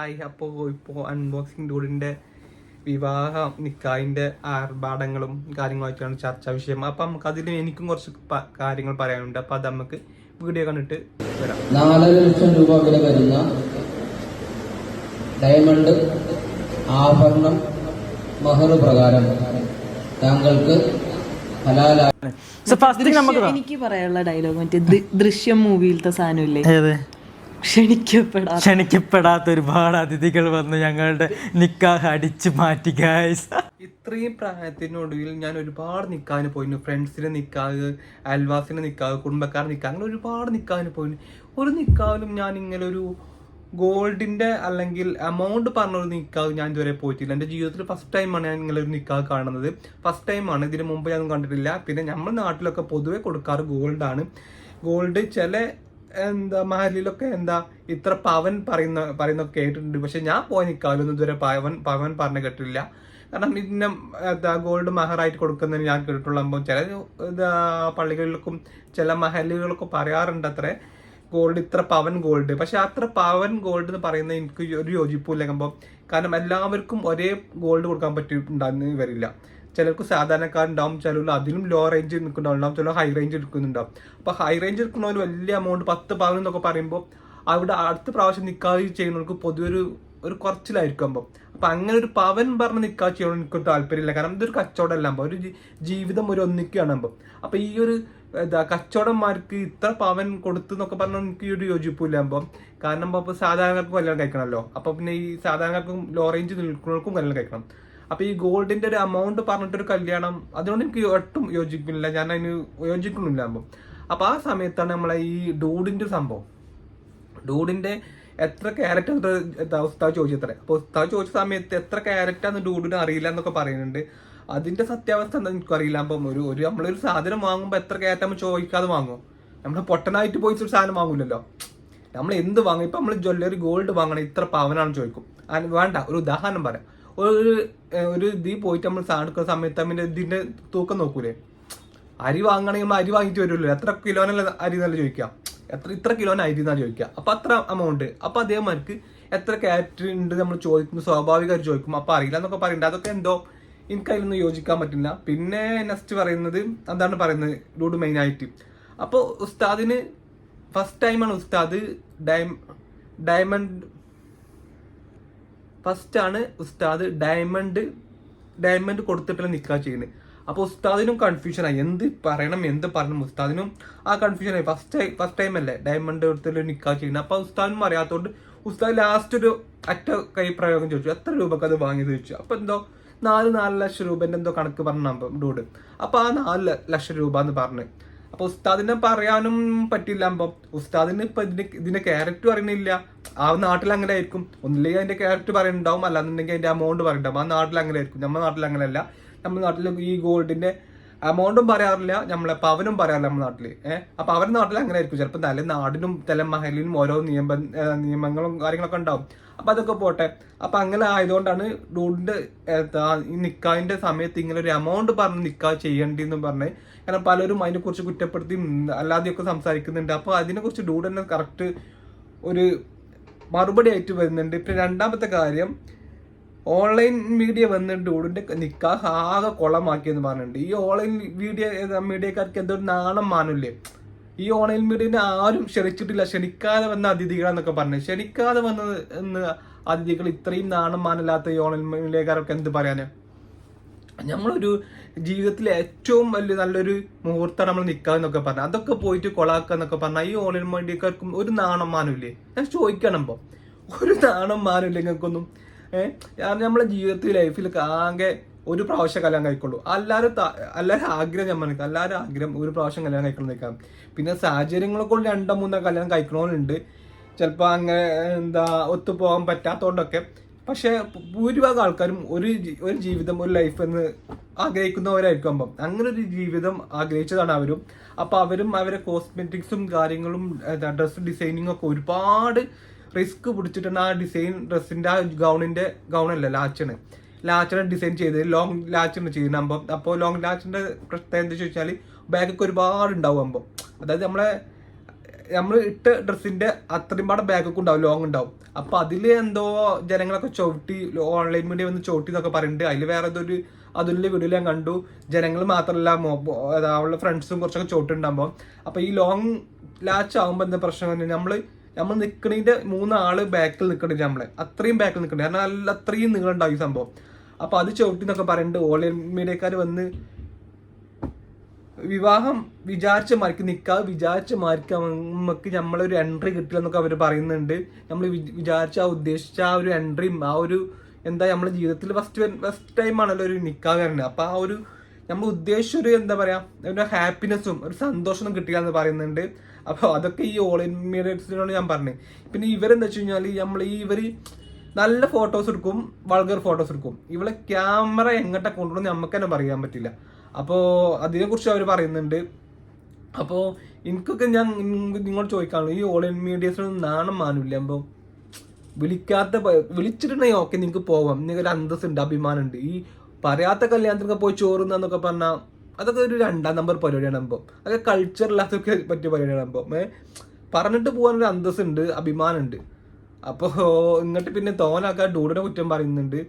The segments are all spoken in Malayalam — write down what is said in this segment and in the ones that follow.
ഹായ്. അപ്പോൾ ഇപ്പോൾ അൺബോക്സിംഗ് ഡൂഡിന്റെ വിവാഹ നിക്കായിന്റെ ആർഭാടങ്ങളും കാര്യങ്ങളൊക്കെയാണ് ചർച്ചാ വിഷയം. അപ്പം നമുക്ക് അതിൽ എനിക്കും കുറച്ച് കാര്യങ്ങൾ പറയാനുണ്ട്. അപ്പം അത് നമുക്ക് വീഡിയോ കണ്ടിട്ട് വരാം. നാലര ലക്ഷം രൂപ വില വരുന്ന ഡയമണ്ട് ആഭരണം മഹർ പ്രകാരം താങ്കൾക്ക് എനിക്ക് പറയാനുള്ള ഡയലോഗ് മറ്റേ ദൃശ്യം മൂവിയിലത്തെ സാധനമില്ലേ? ഏത്? ക്ഷണിക്കപ്പെടാ ക്ഷണിക്കപ്പെടാത്ത ഒരുപാട് അതിഥികൾ വന്ന് ഞങ്ങളുടെ നിക്കാഹ് അടിച്ചു മാറ്റി ഗായ്സ് ഇത്രയും പ്രായത്തിനൊടുവിൽ ഞാൻ ഒരുപാട് നിൽക്കാന് പോയിന് ഫ്രണ്ട്സിന് നിൽക്കാവ് അയൽവാസിന് നിൽക്കാവ് കുടുംബക്കാർ നിൽക്കാവ് അങ്ങനെ ഒരുപാട് നിൽക്കാന് പോയിന് ഒരു നിക്കാവിലും ഞാൻ ഇങ്ങനെ ഒരു ഗോൾഡിന്റെ അല്ലെങ്കിൽ എമൗണ്ട് പറഞ്ഞൊരു നിക്കാവ് ഞാൻ ഇതുവരെ പോയിട്ടില്ല. എന്റെ ജീവിതത്തിൽ ഫസ്റ്റ് ടൈമാണ് ഞാൻ ഇങ്ങനെ ഒരു നിക്കാവ് കാണുന്നത്. ഫസ്റ്റ് ടൈമാണ് ഇതിന് മുമ്പ് ഞാൻ കണ്ടിട്ടില്ല. പിന്നെ നമ്മുടെ നാട്ടിലൊക്കെ പൊതുവെ കൊടുക്കാറ് ഗോൾഡാണ് ഗോൾഡ് ചില എന്താ മഹലിലൊക്കെ എന്താ ഇത്ര പവൻ പറയുന്ന പറയുന്ന കേട്ടിട്ടുണ്ട്. പക്ഷെ ഞാൻ പോയി നിൽക്കാവിലൊന്നും ഇതുവരെ പവൻ പവൻ പറഞ്ഞ കേട്ടിട്ടില്ല. കാരണം ഇന്ന എന്താ ഗോൾഡ് മഹറായിട്ട് കൊടുക്കുന്നതിന് ഞാൻ കേട്ടിട്ടുള്ള ചില ഇതാ പള്ളികളിലൊക്കെ ചില മഹലുകളൊക്കെ പറയാറുണ്ട് അത്രേ ഗോൾഡ് ഇത്ര പവൻ ഗോൾഡ് പക്ഷെ അത്ര പവൻ ഗോൾഡ് എന്ന് പറയുന്നത് എനിക്ക് ഒരു യോജിപ്പില്ല സംഭവം കാരണം എല്ലാവർക്കും ഒരേ ഗോൾഡ് കൊടുക്കാൻ പറ്റിയിട്ടുണ്ടാകുന്ന വരില്ല. ചിലർക്ക് സാധാരണക്കാരുണ്ടാവും ചിലർ അതിലും ലോ റേഞ്ച് നിൽക്കുന്നുണ്ടാവും ചിലർ ഹൈ റേഞ്ച് നിൽക്കുന്നുണ്ടാവും. അപ്പൊ ഹൈ റേഞ്ചിൽ നിൽക്കുന്നവർ വലിയ എമൗണ്ട് പത്ത് പവൻ എന്നൊക്കെ പറയുമ്പോൾ അവിടെ അടുത്ത പ്രാവശ്യം നിൽക്കാതെ ചെയ്യുന്നവർക്ക് പൊതുവെ ഒരു ഒരു കുറച്ചിലായിരിക്കും അപ്പം. അപ്പൊ അങ്ങനെ ഒരു പവൻ പറഞ്ഞ് നിൽക്കാൻ ചെയ്യണം എനിക്ക് താല്പര്യമില്ല. കാരണം ഇതൊരു കച്ചവടമല്ല അപ്പം. ഒരു ജീവിതം ഒരു ഒന്നിക്കുകയാണ് അപ്പം. അപ്പൊ ഈ ഒരു എന്താ കച്ചവടന്മാർക്ക് ഇത്ര പവൻ കൊടുത്തു എന്നൊക്കെ പറഞ്ഞാൽ എനിക്ക് ഒരു യോജിപ്പില്ല അപ്പം. കാരണം അപ്പൊ സാധാരണക്കും കല്യാണം കഴിക്കണമല്ലോ. അപ്പൊ പിന്നെ ഈ സാധാരണക്കാർക്കും ലോ റേഞ്ച് നിൽക്കുന്നവർക്കും കല്യാണം കഴിക്കണം. അപ്പൊ ഈ ഗോൾഡിന്റെ ഒരു എമൗണ്ട് പറഞ്ഞിട്ടൊരു കല്യാണം അതിനോട് എനിക്ക് ഒട്ടും യോജിക്കുന്നില്ല. ഞാൻ അതിന് യോജിക്കുന്നില്ല അപ്പം അപ്പൊ ആ സമയത്താണ് നമ്മളെ ഈ ഡൂഡിന്റെ സംഭവം. ഡൂഡിന്റെ എത്ര ക്യാരറ്റ് ഉസ്താവ് ചോദിച്ചത്രേ. അപ്പൊ ഉസ്താവ് ചോദിച്ച സമയത്ത് എത്ര ക്യാരറ്റാന്ന് ഡൂഡിന് അറിയില്ല എന്നൊക്കെ പറയുന്നുണ്ട്. അതിന്റെ സത്യാവസ്ഥ എന്താ എനിക്ക് അറിയില്ല. അപ്പം ഒരു ഒരു നമ്മളൊരു സാധനം വാങ്ങുമ്പോൾ എത്ര ക്യാരറ്റ് നമ്മൾ ചോദിക്കാതെ വാങ്ങും. നമ്മൾ പൊട്ടനായിട്ട് പോയി സാധനം വാങ്ങൂലല്ലോ. നമ്മൾ എന്ത് വാങ്ങും? ഇപ്പൊ നമ്മൾ ജ്വല്ലറി ഗോൾഡ് വാങ്ങണം ഇത്ര പവനാണെന്ന് ചോദിക്കും. വേണ്ട ഒരു ഉദാഹരണം പറയാം. ഒരു ഒരു ഇതിൽ പോയിട്ട് നമ്മൾ സാധനം എടുക്കുന്ന സമയത്ത് അതിന്റെ ഇതിന്റെ തൂക്കം നോക്കൂലേ? അരി വാങ്ങണമെങ്കിൽ നമ്മൾ അരി വാങ്ങിയിട്ട് വരുമല്ലോ. എത്ര കിലോനല്ല അരി എന്നല്ല ചോദിക്കാം എത്ര ഇത്ര കിലോന് അരി എന്നാണ് ചോദിക്കുക. അപ്പൊ അത്ര എമൗണ്ട് അപ്പൊ അതേമാർക്ക് എത്ര ക്യാരറ്റ് ഉണ്ട് നമ്മൾ ചോദിക്കുന്നു സ്വാഭാവികമായിട്ട് ചോദിക്കും. അപ്പൊ അറിയില്ല എന്നൊക്കെ പറയുന്നുണ്ട്. അതൊക്കെ എന്തോ എനിക്ക് അതിലൊന്നും യോജിക്കാൻ പറ്റില്ല. പിന്നെ നെക്സ്റ്റ് പറയുന്നത് എന്താണ് പറയുന്നത്? ഡൂഡ് മെയിൻ ആയിട്ട്. അപ്പോൾ ഉസ്താദിന് ഫസ്റ്റ് ടൈമാണ് ഉസ്താദ് ഡയ ഡയമണ്ട് ഫസ്റ്റ് ആണ് ഉസ്താദ് ഡയമണ്ട് ഡയമണ്ട് കൊടുത്തിട്ടുള്ള നിക്കാ ചെയ്യുന്നത് അപ്പോൾ ഉസ്താദിനും കൺഫ്യൂഷനായി എന്ത് പറയണം എന്ത് പറയണം ഉസ്താദിനും? ആ കൺഫ്യൂഷൻ ആയി. ഫസ്റ്റ് ഫസ്റ്റ് ടൈം അല്ലേ ഡയമണ്ട് കൊടുത്തിട്ട് നിക്കാ ചെയ്യുന്നത് അപ്പോൾ ഉസ്താദിനും അറിയാത്തോണ്ട് ഉസ്താദ് ലാസ്റ്റ് ഒരു അറ്റ കൈ പ്രയോഗം ചോദിച്ചു. എത്ര രൂപക്ക് അത് വാങ്ങിയത് ചോദിച്ചു. അപ്പൊ എന്തോ നാല് നാല് ലക്ഷം രൂപന്റെ എന്തോ കണക്ക് പറഞ്ഞു ഡൂഡ് അപ്പോൾ ആ നാല് ലക്ഷം രൂപ എന്ന് പറഞ്ഞു. അപ്പൊ ഉസ്താദിനെ പറയാനും പറ്റില്ല. അപ്പം ഉസ്താദിന് ഇപ്പൊ ഇതിന് ഇതിന്റെ ക്യാരക്ടർ അറിയണില്ല. ആ നാട്ടിൽ അങ്ങനെ ആയിരിക്കും. ഒന്നില്ലെങ്കിൽ അതിന്റെ ക്യാരക്ടർ പറയുന്നുണ്ടാവും അല്ലാന്നുണ്ടെങ്കിൽ അതിന്റെ എമൗണ്ട് പറയുന്നുണ്ടാവും ആ നാട്ടിൽ അങ്ങനെ ആയിരിക്കും. നമ്മുടെ നാട്ടിൽ അങ്ങനെയല്ല നമ്മുടെ നാട്ടിൽ ഈ ഗോൾഡിന്റെ എമൗണ്ടും പറയാറില്ല. നമ്മളെ പവനും പറയാറില്ല നമ്മുടെ നാട്ടിൽ ഏഹ് അപ്പൊ അവരുടെ നാട്ടിൽ അങ്ങനെ ആയിരിക്കും. ചിലപ്പോൾ തല നാടിനും തല മഹലിനും ഓരോ നിയമ നിയമങ്ങളും കാര്യങ്ങളൊക്കെ ഉണ്ടാവും. അപ്പൊ അതൊക്കെ പോട്ടെ. അപ്പൊ അങ്ങനെ ആയതുകൊണ്ടാണ് എന്താ ഈ സമയത്ത് ഇങ്ങനെ ഒരു എമൗണ്ട് പറഞ്ഞ് നിക്കാഹ് ചെയ്യേണ്ടിന്ന് പറഞ്ഞ് കാരണം പലരും അതിനെ കുറിച്ച് കുറ്റപ്പെടുത്തി അല്ലാതെയൊക്കെ സംസാരിക്കുന്നുണ്ട്. അപ്പൊ അതിനെ കുറിച്ച് ഡൂഡ് തന്നെ കറക്റ്റ് ഒരു മറുപടി ആയിട്ട് വരുന്നുണ്ട്. പിന്നെ രണ്ടാമത്തെ കാര്യം ഓൺലൈൻ മീഡിയ വന്നിട്ട് ഡൂഡിന്റെ നിക്കാഹ് ആകെ കൊളമാക്കിയെന്ന് പറഞ്ഞിട്ടുണ്ട്. ഈ ഓൺലൈൻ മീഡിയ മീഡിയക്കാർക്ക് എന്തോ നാണം മാനില്ലേ? ഈ ഓൺലൈൻ മീഡിയനെ ആരും ക്ഷണിച്ചിട്ടില്ല. ക്ഷണിക്കാതെ വന്ന അതിഥികളെന്നൊക്കെ പറഞ്ഞു. ക്ഷണിക്കാതെ വന്ന എന്ന് അതിഥികൾ ഇത്രയും നാണം മാനില്ലാത്ത ഈ ഓൺലൈൻ മീഡിയക്കാരൊക്കെ എന്ത് പറയാന്? നമ്മളൊരു ജീവിതത്തിലെ ഏറ്റവും വലിയ നല്ലൊരു മുഹൂർത്തം നമ്മൾ നിൽക്കുക എന്നൊക്കെ പറഞ്ഞു. അതൊക്കെ പോയിട്ട് കൊളാക്കുക എന്നൊക്കെ പറഞ്ഞാൽ ഈ ഓൺലൈൻ മീഡിയക്കാർക്കും ഒരു നാണം മാനമില്ലേ? ഞാൻ ചോദിക്കണം ഇപ്പൊ. ഒരു നാണം മാനില്ല നിങ്ങൾക്കൊന്നും ഏഹ് നമ്മളെ ജീവിതത്തിൽ ലൈഫിൽ ആകെ ഒരു പ്രാവശ്യം കല്യാണം കഴിക്കുള്ളൂ. എല്ലാവരും എല്ലാവരും ആഗ്രഹം ഞാൻ പറഞ്ഞു എല്ലാവരും ആഗ്രഹം ഒരു പ്രാവശ്യം കല്യാണം കഴിക്കണം നിൽക്കാം പിന്നെ സാഹചര്യങ്ങളെ കൊണ്ട് രണ്ടോ മൂന്നോ കല്യാണം കഴിക്കണമെന്നുണ്ട് ചിലപ്പോൾ അങ്ങനെ എന്താ ഒത്തുപോകാൻ പറ്റാത്തതുകൊണ്ടൊക്കെ പക്ഷേ ഭൂരിഭാഗം ആൾക്കാരും ഒരു ഒരു ജീവിതം ഒരു ലൈഫ് എന്ന് ആഗ്രഹിക്കുന്നവരായിരിക്കും അപ്പം. അങ്ങനെ ഒരു ജീവിതം ആഗ്രഹിച്ചതാണ് അവരും. അപ്പോൾ അവരും അവരെ കോസ്മെറ്റിക്സും കാര്യങ്ങളും ഡ്രസ് ഡിസൈനിങ്ങും ഒക്കെ ഒരുപാട് റിസ്ക് പിടിച്ചിട്ടാണ് ആ ഡിസൈൻ ഡ്രസ്സിന്റെ ആ ഗൗണിന്റെ ഗൗണല്ല ലാച്ചാണ് ലാച്ചാണ് ഡിസൈൻ ചെയ്തത് ലോങ് ലാച്ചറിന് ചെയ്യുന്ന അമ്പം. അപ്പോൾ ലോങ് ലാച്ചിന്റെ പ്രത്യേകത എന്താ ചോദിച്ചാൽ ബാഗൊക്കെ ഒരുപാട് ഉണ്ടാവും അമ്പം. അതായത് നമ്മളെ നമ്മൾ ഇട്ട ഡ്രസ്സിന്റെ അത്രയും പാടെ ബാഗൊക്കെ ഉണ്ടാവും ലോങ് ഉണ്ടാവും. അപ്പൊ അതിൽ എന്തോ ജനങ്ങളൊക്കെ ചവിട്ടി ഓൺലൈൻ മീഡിയ വന്ന് ചവിട്ടി എന്നൊക്കെ പറയുന്നുണ്ട് അതിൽ വേറെ ഏതൊരു അതിലെ വീഡിയോയിൽ ഞാൻ കണ്ടു. ജനങ്ങൾ മാത്രമല്ല അവളുടെ ഫ്രണ്ട്സും കുറച്ചൊക്കെ ചവിട്ടുണ്ടാകുമ്പോൾ അപ്പൊ ഈ ലോങ് ലാച്ച് ആകുമ്പോൾ എന്താ പ്രശ്നം നമ്മൾ നമ്മൾ നിൽക്കണതിന്റെ മൂന്നാൾ ബാക്കിൽ നിൽക്കണില്ല നമ്മളെ. അത്രയും ബാക്കിൽ നിൽക്കണേ കാരണം നല്ല അത്രയും നീളുണ്ടാവും ഈ സംഭവം. അപ്പൊ അത് ചവിട്ടി എന്നൊക്കെ പറയുന്നുണ്ട് ഓൺലൈൻ മീഡിയക്കാർ വന്ന് വിവാഹം വിചാരിച്ച മാർക്ക് നിൽക്കാതെ വിചാരിച്ച മാർക്ക് നമുക്ക് നമ്മളൊരു എൻട്രി കിട്ടില്ല എന്നൊക്കെ അവർ പറയുന്നുണ്ട് നമ്മൾ വിചാരിച്ച ആ ഉദ്ദേശിച്ച ആ ഒരു എൻട്രിയും ആ ഒരു എന്താ നമ്മുടെ ജീവിതത്തിൽ ഫസ്റ്റ് ഫസ്റ്റ് ടൈം ആണല്ലോ ഒരു നിൽക്കാൻ വരുന്നത് അപ്പൊ ആ ഒരു നമ്മൾ ഉദ്ദേശിച്ച ഒരു എന്താ പറയാ ഒരു ഹാപ്പിനെസ്സും ഒരു സന്തോഷവും കിട്ടില്ല എന്ന് പറയുന്നുണ്ട്. അപ്പോൾ അതൊക്കെ ഈ ഓൾ മീഡിയസിനോട് ഞാൻ പറഞ്ഞു. പിന്നെ ഇവരെന്താ വെച്ച് കഴിഞ്ഞാൽ നമ്മൾ ഈ ഇവർ നല്ല ഫോട്ടോസ് എടുക്കും വൾഗർ ഫോട്ടോസ് എടുക്കും. ഇവളെ ക്യാമറ എങ്ങോട്ടാ കൊണ്ടുവന്ന് നമുക്ക് തന്നെ പറയാൻ പറ്റില്ല. അപ്പോൾ അതിനെ കുറിച്ച് അവർ പറയുന്നുണ്ട്. അപ്പോൾ എനിക്കൊക്കെ ഞാൻ നിങ്ങ- നിങ്ങളോട് ചോദിക്കാനുള്ളൂ ഈ ഓൺലൈൻ മീഡിയസിനൊന്നും നാണം മാനില്ല? അപ്പോൾ വിളിക്കാത്ത വിളിച്ചിട്ടുണ്ടെങ്കിൽ ഓക്കെ നിങ്ങൾക്ക് പോവാം. നിങ്ങൾക്ക് ഒരു അന്തസ്സുണ്ട് അഭിമാനമുണ്ട്. ഈ പറയാത്ത കല്യാണത്തിനൊക്കെ പോയി ചോറുന്നൊക്കെ പറഞ്ഞാൽ അതൊക്കെ ഒരു രണ്ടാം നമ്പർ പരിപാടിയാണ് അപ്പോൾ അതൊക്കെ കൾച്ചറില്ലാത്തൊക്കെ പറ്റിയ പരിപാടിയാണ് ഏ? പറഞ്ഞിട്ട് പോകാനൊരു അന്തസ്സുണ്ട് അഭിമാനമുണ്ട്. അപ്പോൾ എന്നിട്ട് പിന്നെ തോനാക്കാൻ ഡൂഡിനെ കുറ്റം പറയുന്നുണ്ട്.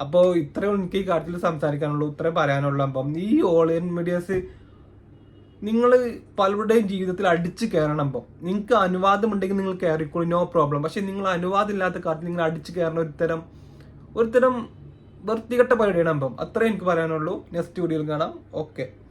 അപ്പോൾ ഇത്രയും എനിക്ക് ഈ കാര്യത്തിൽ സംസാരിക്കാനുള്ളൂ ഇത്രയും പറയാനുള്ളൂ. അപ്പം ഈ ഓൺലൈൻ മീഡിയാസ് നിങ്ങൾ പലരുടെയും ജീവിതത്തിൽ അടിച്ച് കയറണം അപ്പം. നിങ്ങൾക്ക് അനുവാദം ഉണ്ടെങ്കിൽ നിങ്ങൾ കയറിക്കോളൂ നോ പ്രോബ്ലം പക്ഷെ നിങ്ങൾ അനുവാദം ഇല്ലാത്ത കാര്യത്തിൽ നിങ്ങൾ അടിച്ച് കയറണ ഒരുത്തരം ഒരുത്തരം വൃത്തികെട്ട പരിപാടിയാണ് അപ്പം. അത്രേ എനിക്ക് പറയാനുള്ളൂ. നെക്സ്റ്റ് വീഡിയോയിൽ കാണാം. ഓക്കെ.